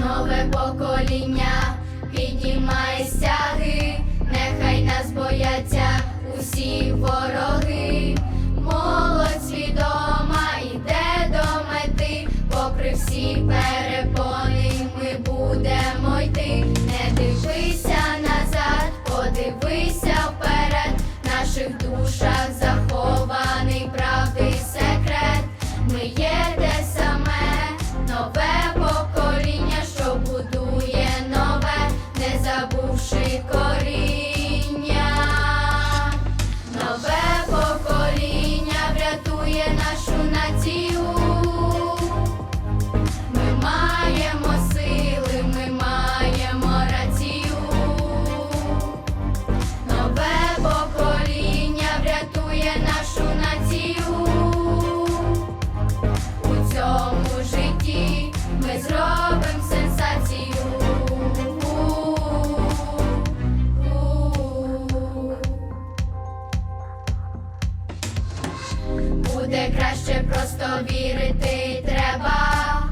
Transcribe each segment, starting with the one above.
нове покоління піднімай стяги, нехай нас бояться усі вороги. Краще просто вірити треба.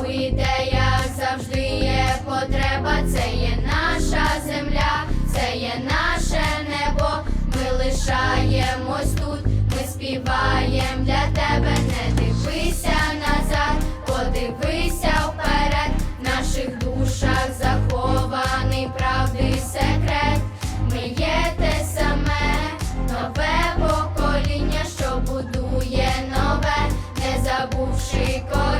У ідеях завжди є потреба. Це є наша земля, це є наше небо. Ми лишаємось тут, ми співаєм забувши коріння.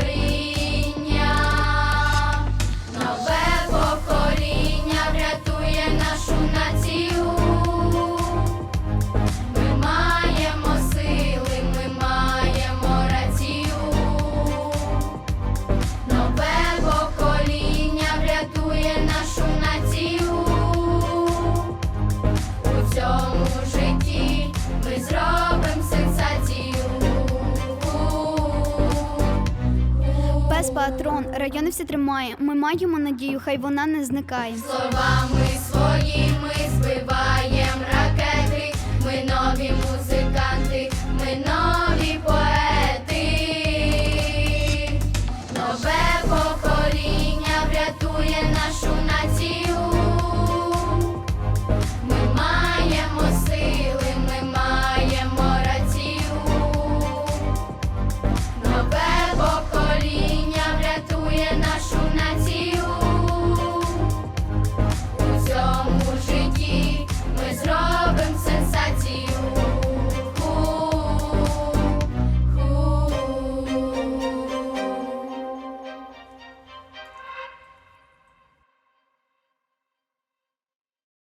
Веспа, патрон район все тримає. Ми маємо надію, хай вона не зникає. Словами своїми збиваєм ракети, ми нові.